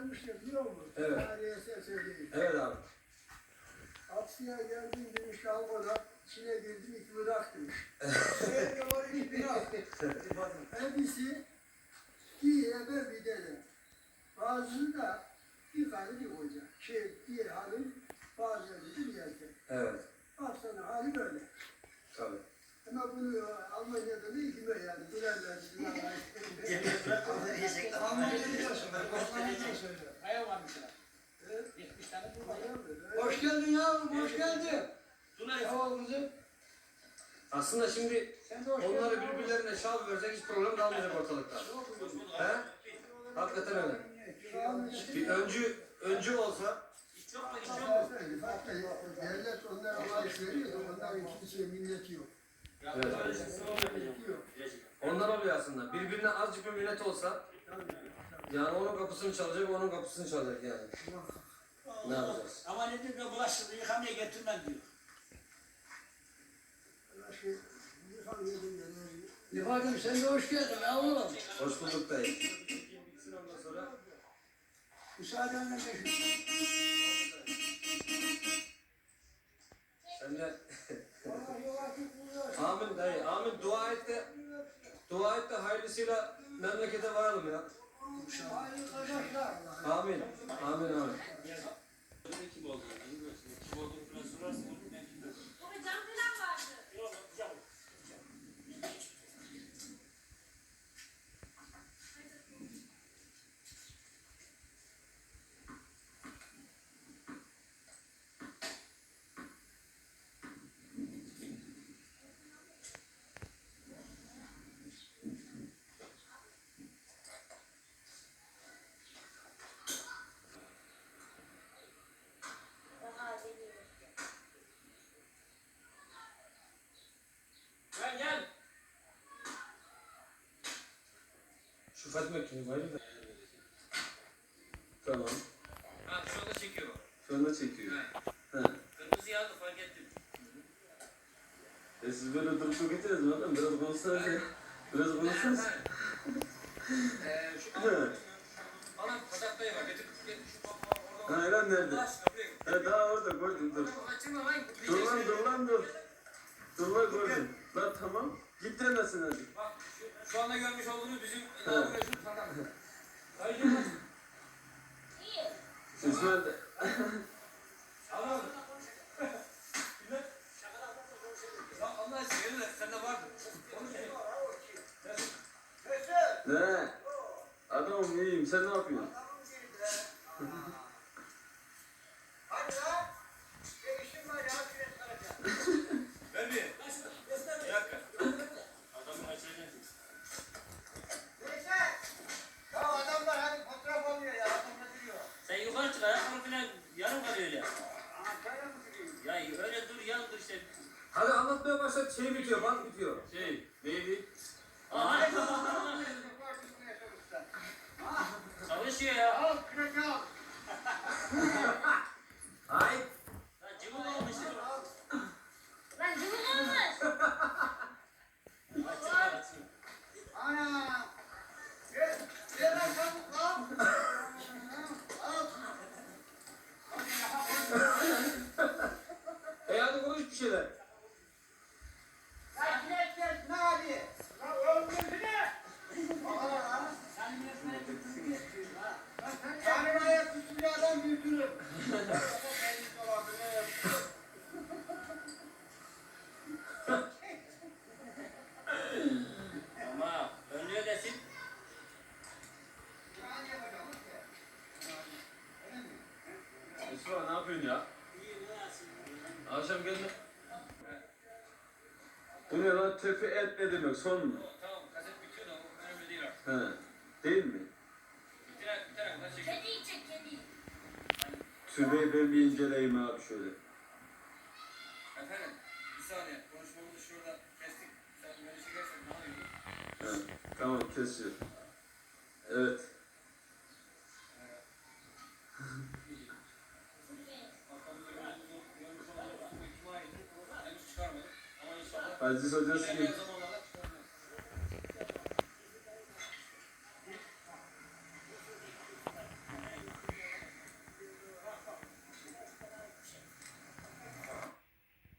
gelmiştir biliyor musun? Evet. Tarihe söyleyeyim. Evet abi. Hapsiye geldim demiş Almanya'da içine girdim iki bırak demiş. Şehirde var iki bırak. Hepsi bir ebe bir dede. Bazısı da bir karı bir koca. Şey, bir hanım, bazıları bir erkek. Evet. Baksana hali böyle. Tabii. Ama bunu Almanya'da da ilgime yani. Bilenler Ayağı var mesela. 70 tane dur var. Hoş geldin yavrum, hoş geldin. Sağ ol kızım. Aslında şimdi onları birbirlerine şal versek hiç problem kalmayacak ortalıkta. He? Hakikaten öyle. Bir öncü, öncü olsa Devlet onlara maaş veriyor da onların kimseye minneti yok. evet. Ondan oluyor aslında. Birbirine azıcık bir minnet olsa yani onun kapısını çalacak, onun kapısını çalacak yani. Ne yapacağız? Ama ne diyor bulaşığı yıkamaya getirmem diyor. İfadım sen de hoş geldin yavrum. Hoş bulduk dayı. Müsaadenle de Sen de amin dayı, amin dua et de dua et de hayırlısıyla memlekete varalım ya. Amin. Amin amin. Kim oldu? Kim oldu? Biraz sorarsın. Fatma kim? Var mı? Tamam. Ha şu anda çekiyor bak. Şu anda çekiyor. Ha. Kırmızı yandı fark ettim. E siz böyle durup durup getirdiniz mi oğlum? Biraz konuşsanız ya. Biraz konuşsanız. Eee şu Ha. Anam kadaktayı var. Getir getir şu bak orada. Ha Eren nerede? Ha daha orada gördüm dur. Bak açılma lan. Dur lan dur lan dur. Dur lan gördüm. Lan tamam. Git demesin hadi. Bak şu, şu anda görmüş olduğunuz bizim Ha. Ya öyle dur yan dur işte. Hadi anlatmaya başla şey bitiyor bak bitiyor. Şey neydi? Aha. Çalışıyor ya. Hay. Lan cıvıl olmuş. Lan cıvık olmuş. Açın açın. E hadi konuş bir şeyler. Akşam gelme. Bu ne lan tefe et ne demek son mu? Tamam kaset bitiyor da o önemli değil artık. He. Değil mi? Bitiren bitiren kadar çekin. Kediyi çek kediyi. Tübeyi ben bir inceleyeyim abi şöyle. Efendim bir saniye konuşmamızı şurada kestik. Sen böyle çekersen ne oluyor? He. Tamam kesiyor. Evet. Aziz hocası